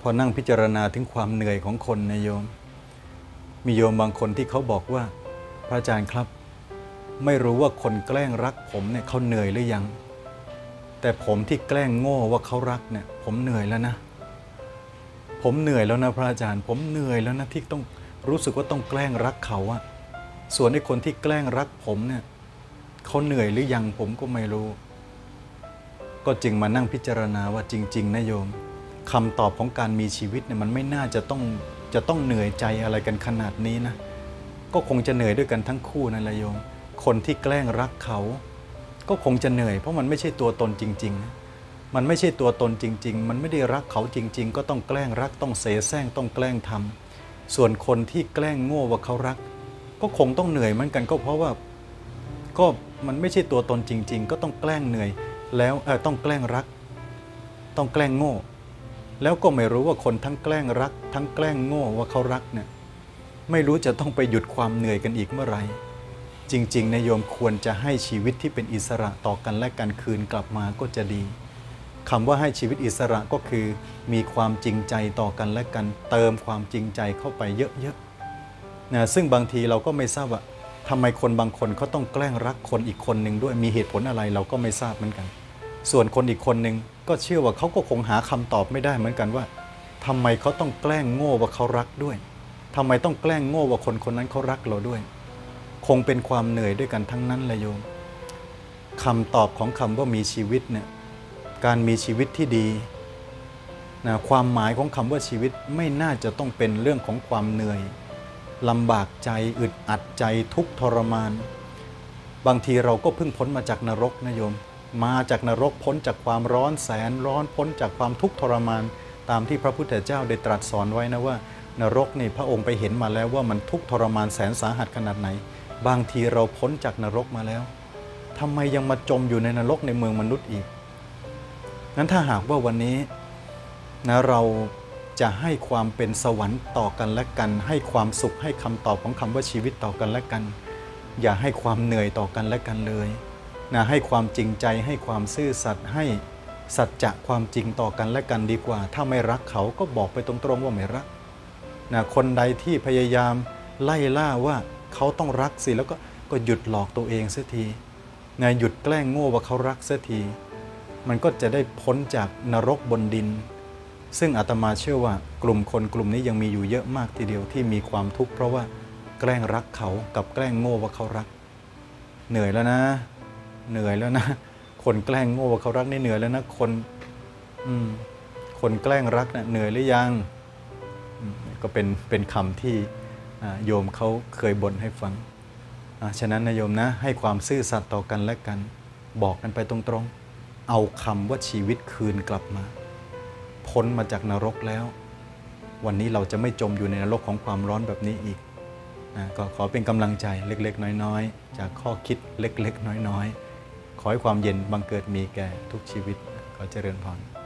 พอนั่งพิจารณาถึงความเหนื่อยของคนนะโยม มีโยมบางคนที่เขาบอกว่า พระอาจารย์ครับ ไม่รู้ว่าคนแกล้งรักผมเนี่ยเขาเหนื่อยหรือยัง แต่ผมที่แกล้งโง่ว่าเขารักเนี่ย ผมเหนื่อยแล้วนะ ผมเหนื่อยแล้วนะพระอาจารย์ ผมเหนื่อยแล้วนะที่ต้องรู้สึกว่าต้องแกล้งรักเขาอะส่วนไอ้คนที่แกล้งรักผมเนี่ยเขาเหนื่อยหรือยังผมก็ไม่รู้ ก็จึงมานั่งพิจารณาว่าจริง ๆนะโยม คำตอบของการมีชีวิตเนี่ยมันไม่น่าจะต้องจะต้องเหนื่อยใจอะไรกันขนาดนี้นะ ก็คงจะเหนื่อยด้วยกันทั้งคู่นั่นแหละโยม คนที่แกล้งรักเขา ก็คงจะเหนื่อย เพราะมันไม่ใช่ตัวตนจริงๆนะมันไม่ใช่ตัวตนจริง ๆ มันไม่ได้รักเขาจริง ๆ ก็ต้องแกล้งรักต้องเสแสร้งต้องแกล้งทำส่วนคนที่แกล้งโง่ว่าเขารัก ก็คงต้องเหนื่อยเหมือนกันก็เพราะว่าก็มันไม่ใช่ตัวตนจริง ๆ ก็ต้องแกล้งเหนื่อย แล้วเออต้องแกล้งรัก ต้องแกล้งโง่ แล้วก็ไม่รู้ว่าคนทั้งแกล้งรัก ทั้งแกล้งโง่ว่าเขารักเนี่ยไม่รู้จะต้องไปหยุดความเหนื่อยกันอีกเมื่อไหร่จริงๆนายโยมควรจะให้ชีวิตที่เป็นอิสระต่อกันและกันคืนกลับมาก็จะดีคำว่าให้ชีวิตอิสระก็คือ มีความจริงใจต่อกันและกัน เติมความจริงใจเข้าไปเยอะๆนะซึ่งบางทีเราก็ไม่ทราบว่าทำไมคนบางคนเขาต้องแกล้งรักคนอีกคนหนึ่งด้วยมีเหตุผลอะไรเราก็ไม่ทราบเหมือนกัน ส่วนคนอีกคนหนึ่ง ก็เชื่อว่าเขาก็คงหาคำตอบไม่ได้เหมือนกันว่าทำไมเขาต้องแกล้งโง่ว่าเขารักด้วยทำไมต้องแกล้งโง่ว่าคนคนนั้นเขารักเราด้วย คงเป็นความเหนื่อยด้วยกันทั้งนั้นเลยโยมคำตอบของคำว่ามีชีวิตเนี่ยการมีชีวิตที่ดีนะความหมายของคำว่าชีวิตไม่น่าจะต้องเป็นเรื่องของความเหนื่อยลำบากใจอึดอัดใจทุกทรมาน บางทีเราก็เพิ่งพ้นมาจากนรกนะโยม มาจากนรกพ้นจากความร้อนแสนร้อนพ้นจากความทุกข์ทรมาน ตามที่พระพุทธเจ้าได้ตรัสสอนไว้นะว่า นรกนี่พระองค์ไปเห็นมาแล้วว่ามันทุกข์ทรมานแสนสาหัสขนาดไหน บางทีเราพ้นจากนรกมาแล้วทำไมยังมาจมอยู่ในนรกในเมืองมนุษย์อีกนั้นถ้าหากว่าวันนี้นะเราจะให้ความเป็นสวรรค์ต่อกันและกัน ให้ความสุขให้คำตอบของคำว่าชีวิตต่อกันและกัน อย่าให้ความเหนื่อยต่อกันและกันเลย นะให้ความจริงใจให้ความซื่อสัตย์ให้สัจจะความจริงต่อกันและกันดีกว่า ถ้าไม่รักเขาก็บอกไปตรงๆว่าไม่รักนะคนใดที่พยายามไล่ล่าว่าเขาต้องรักสิแล้วก็ก็หยุดหลอกตัวเองเสียทีนะหยุดแกล้งโง่ว่าเขารักเสียที มันก็จะได้พ้นจากนรกบนดิน ซึ่งอาตมาเชื่อว่ากลุ่มคนกลุ่มนี้ยังมีอยู่เยอะมากทีเดียวที่มีความทุกข์เพราะว่าแกล้งรักเขากับแกล้งโง่ว่าเขารัก เหนื่อยแล้วนะ เหนื่อยแล้วนะ คนแกล้งโง่ว่าเขารักนี่เหนื่อยแล้วนะคนอืมคนแกล้งรักนะ่ะเหนื่อยหรือยัง ก็เป็นเป็นคำที่โยมเขาเคยบ่นให้ฟังอ่าฉะนั้นนะโยมนะ ให้ความซื่อสัตย์ต่อกันและกัน บอกกันไปตรงๆ เอาคำว่าชีวิตคืนกลับมา พ้นมาจากนรกแล้ว วันนี้เราจะไม่จมอยู่ในนรกของความร้อนแบบนี้อีกนะก็ขอเป็นกำลังใจเล็กๆ น้อยๆ จากข้อคิดเล็กๆ น้อยๆ ขอให้ความเย็นบังเกิดมีแก่ทุกชีวิตขอเจริญพร